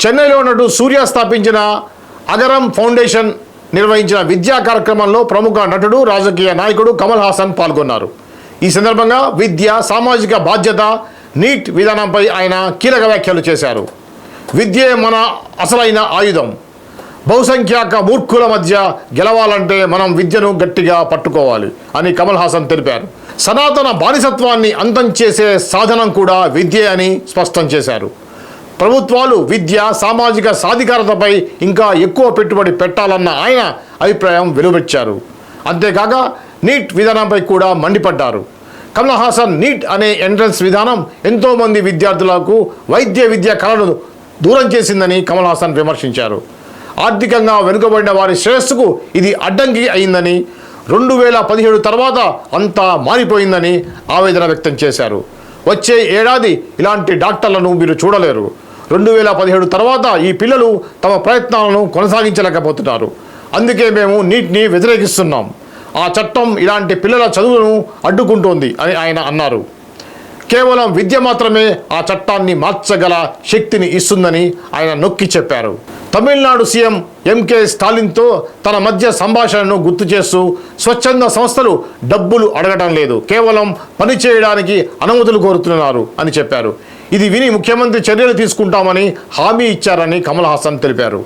చెన్నైలో ఉన్నట్టు సూర్య స్థాపించిన అగరం ఫౌండేషన్ నిర్వహించిన విద్యా కార్యక్రమంలో ప్రముఖ నటుడు రాజకీయ నాయకుడు కమల్ హాసన్ పాల్గొన్నారు. ఈ సందర్భంగా విద్య సామాజిక బాధ్యత నీట్ విధానంపై ఆయన కీలక వ్యాఖ్యలు చేశారు. విద్యే మన అసలైన ఆయుధం. బహుసంఖ్యాక మూర్ఖుల మధ్య గెలవాలంటే మనం విద్యను గట్టిగా పట్టుకోవాలి అని కమల్ హాసన్ తెలిపారు. సనాతన బానిసత్వాన్ని అంతం చేసే సాధనం కూడా విద్యే అని స్పష్టం చేశారు. ప్రభుత్వాలు విద్య సామాజిక సాధికారతపై ఇంకా ఎక్కువ పెట్టుబడి పెట్టాలన్న ఆయన అభిప్రాయం వెలువెచ్చారు. అంతేకాక నీట్ విధానంపై కూడా మండిపడ్డారు. కమల్ హాసన్ నీట్ అనే ఎంట్రన్స్ విధానం ఎంతోమంది విద్యార్థులకు వైద్య విద్య కళను దూరం చేసిందని కమల్ హాసన్ విమర్శించారు. ఆర్థికంగా వెనుకబడిన వారి శ్రేయస్సుకు ఇది అడ్డంకి అయిందని రెండు వేల పదిహేడు తర్వాత అంతా మారిపోయిందని ఆవేదన వ్యక్తం చేశారు. వచ్చే ఏడాది ఇలాంటి డాక్టర్లను మీరు చూడలేరు. రెండు వేల పదిహేడు తర్వాత ఈ పిల్లలు తమ ప్రయత్నాలను కొనసాగించలేకపోతున్నారు. అందుకే మేము నీటిని వ్యతిరేకిస్తున్నాం. ఆ చట్టం ఇలాంటి పిల్లల చదువును అడ్డుకుంటోంది అని ఆయన అన్నారు. కేవలం విద్య మాత్రమే ఆ చట్టాన్ని మార్చగల శక్తిని ఇస్తుందని ఆయన నొక్కి చెప్పారు. తమిళనాడు సీఎం ఎంకే స్టాలిన్తో తన మధ్య సంభాషణను గుర్తు చేస్తూ స్వచ్ఛంద సంస్థలు డబ్బులు అడగటం లేదు. కేవలం పని చేయడానికి అనుమతులు కోరుతున్నారు అని చెప్పారు. ఇది విని ముఖ్యమంత్రి చర్యలు తీసుకుంటామని హామీ ఇచ్చారని కమల్ హాసన్ తెలిపారు.